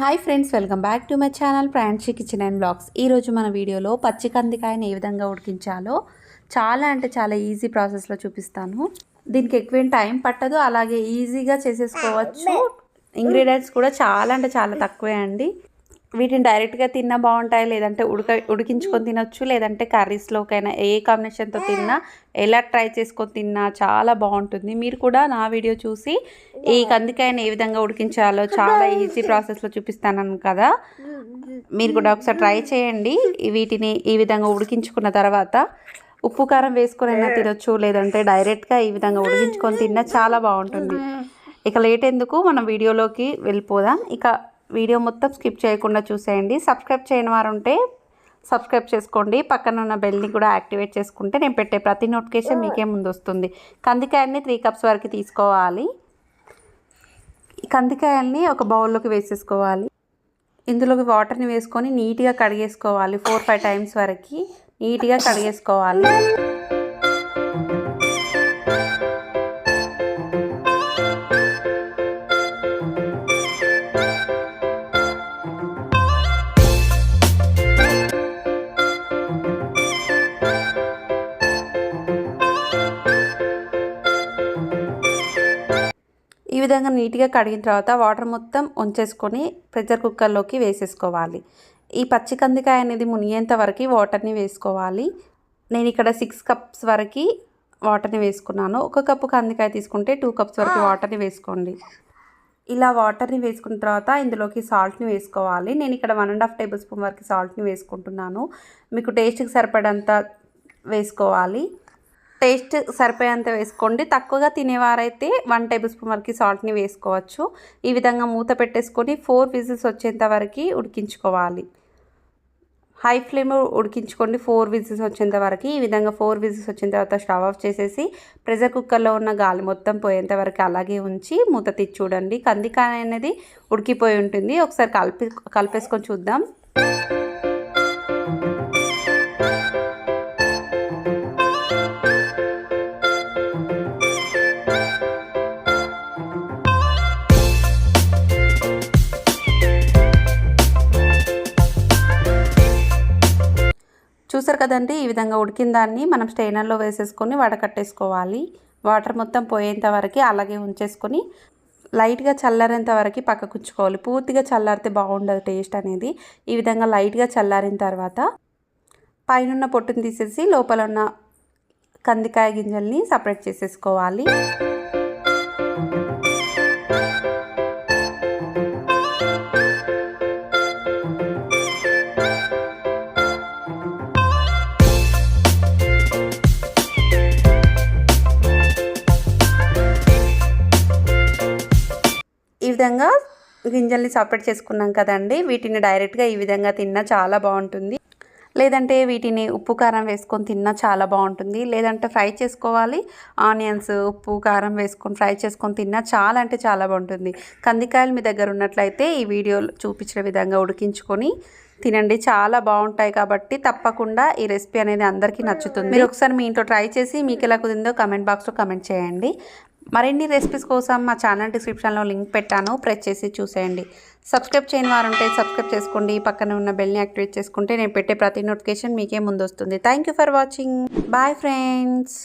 Hi friends welcome back to my channel Pranakshi kitchen and blogs ఈరోజు మన వీడియోలో పచ్చి కందికాయని ఏ విధంగా ఉడికించాలో చాలా అంటే చాలా ఈజీ ప్రాసెస్లో చూపిస్తాను. దీనికి ఎక్కువ టైం పట్టదు అలాగే ఈజీగా చేసేసుకోవచ్చు. ఇంగ్రీడియంట్స్ కూడా చాలా అంటే చాలా తక్కువే అండి. వీటిని డైరెక్ట్గా తిన్నా బాగుంటాయి? లేదంటే ఉడక ఉడికించుకొని తినొచ్చు? లేదంటే కర్రీస్లోకైనా ఏ కాంబినేషన్తో తిన్నా ఎలా ట్రై చేసుకొని తిన్నా చాలా బాగుంటుంది. మీరు కూడా నా వీడియో చూసి ఈ కందికాయని ఏ విధంగా ఉడికించాలో చాలా ఈజీ ప్రాసెస్లో చూపిస్తాను కదా. మీరు కూడా ఒకసారి ట్రై చేయండి. వీటిని ఈ విధంగా ఉడికించుకున్న తర్వాత ఉప్పు కారం వేసుకొని అయినా తినొచ్చు లేదంటే డైరెక్ట్గా ఈ విధంగా ఉడికించుకొని తిన్నా చాలా బాగుంటుంది. ఇక లేట్ ఎందుకు? మనం వీడియోలోకి వెళ్ళిపోదాం. ఇక వీడియో మొత్తం స్కిప్ చేయకుండా చూసేయండి. సబ్స్క్రైబ్ చేయని వారు ఉంటే సబ్స్క్రైబ్ చేసుకోండి. పక్కన ఉన్న బెల్ని కూడా యాక్టివేట్ చేసుకుంటే నేను పెట్టే ప్రతి నోటిఫికేషన్ మీకే ముందు వస్తుంది కందికాయల్ని త్రీ కప్స్ వరకు తీసుకోవాలి. కందికాయల్ని ఒక బౌల్లోకి వేసేసుకోవాలి. ఇందులోకి వాటర్ని వేసుకొని నీట్గా కడిగేసుకోవాలి. ఫోర్ ఫైవ్ టైమ్స్ వరకు నీట్గా కడిగేసుకోవాలి. విధంగా నీట్గా కడిగిన తర్వాత వాటర్ మొత్తం ఉంచేసుకొని ప్రెషర్ కుక్కర్లోకి వేసేసుకోవాలి. ఈ పచ్చి కందికాయ అనేది మునిగేంత వరకు వాటర్ని వేసుకోవాలి. నేను ఇక్కడ సిక్స్ కప్స్ వరకు వాటర్ని వేసుకున్నాను. ఒక కప్పు కందికాయ తీసుకుంటే టూ కప్స్ వరకు వాటర్ని వేసుకోండి. ఇలా వాటర్ని వేసుకున్న తర్వాత ఇందులోకి సాల్ట్ని వేసుకోవాలి. నేను ఇక్కడ one and half tablespoon వరకు సాల్ట్ని వేసుకుంటున్నాను. మీకు టేస్ట్కి సరిపడంత వేసుకోవాలి. టేస్ట్ సరిపోయేంత వేసుకోండి. తక్కువగా తినేవారైతే వన్ టేబుల్ స్పూన్ వరకు సాల్ట్ని వేసుకోవచ్చు. ఈ విధంగా మూత పెట్టేసుకొని ఫోర్ విజిల్స్ వచ్చేంత వరకు ఉడికించుకోవాలి. హై ఫ్లేమ్ ఉడికించుకోండి. ఫోర్ విజిల్స్ వచ్చేంత వరకు. ఈ విధంగా ఫోర్ విజిల్స్ వచ్చిన తర్వాత స్టవ్ ఆఫ్ చేసేసి ప్రెషర్ కుక్కర్లో ఉన్న గాలి మొత్తం పోయేంత వరకు అలాగే ఉంచి మూత తెచ్చి చూడండి కందికాయ అనేది ఉడికిపోయి ఉంటుంది. ఒకసారి కలిపి కలిపేసుకొని చూద్దాం. చూసారు కదండి? ఈ విధంగా ఉడికిన దాన్ని మనం స్టెయినర్లో వేసేసుకొని వడకట్టేసుకోవాలి వాటర్ మొత్తం పోయేంత వరకు అలాగే ఉంచేసుకొని లైట్గా చల్లారేంత వరకు పక్కకు ఉంచుకోవాలి. పూర్తిగా చల్లారితే బాగుండదు టేస్ట్ అనేది. ఈ విధంగా లైట్గా చల్లారిన తర్వాత పైన పొట్టుని తీసేసి లోపల ఉన్న కందికాయ గింజల్ని సపరేట్ చేసేసుకోవాలి. విధంగా గింజల్ని సపరేట్ చేసుకున్నాం కదండి. వీటిని డైరెక్ట్గా ఈ విధంగా తిన్నా చాలా బాగుంటుంది. లేదంటే వీటిని ఉప్పు కారం వేసుకొని తిన్నా చాలా బాగుంటుంది. లేదంటే ఫ్రై చేసుకోవాలి. ఆనియన్స్ ఉప్పు కారం వేసుకొని ఫ్రై చేసుకొని తిన్నా చాలా అంటే చాలా బాగుంటుంది. కందికాయలు మీ దగ్గర ఉన్నట్లయితే ఈ వీడియోలో చూపించిన విధంగా ఉడికించుకొని తినండి. చాలా బాగుంటాయి కాబట్టి తప్పకుండా ఈ రెసిపీ అనేది అందరికీ నచ్చుతుంది. మీరు ఒకసారి మీ ఇంట్లో ట్రై చేసి మీకు ఎలా కుదిరిందో కమెంట్ బాక్స్లో కమెంట్ చేయండి. మరిన్ని రెసిపీస్ కోసం మా ఛానల్ డిస్క్రిప్షన్లో లింక్ పెట్టాను. ప్రెస్ చేసి చూసేయండి. సబ్స్క్రైబ్ చేయని వారు ఉంటే సబ్స్క్రైబ్ చేసుకోండి. పక్కన ఉన్న బెల్ని యాక్టివేట్ చేసుకుంటే నేను పెట్టే ప్రతి నోటిఫికేషన్ మీకే ముందు వస్తుంది thank for watching bye friends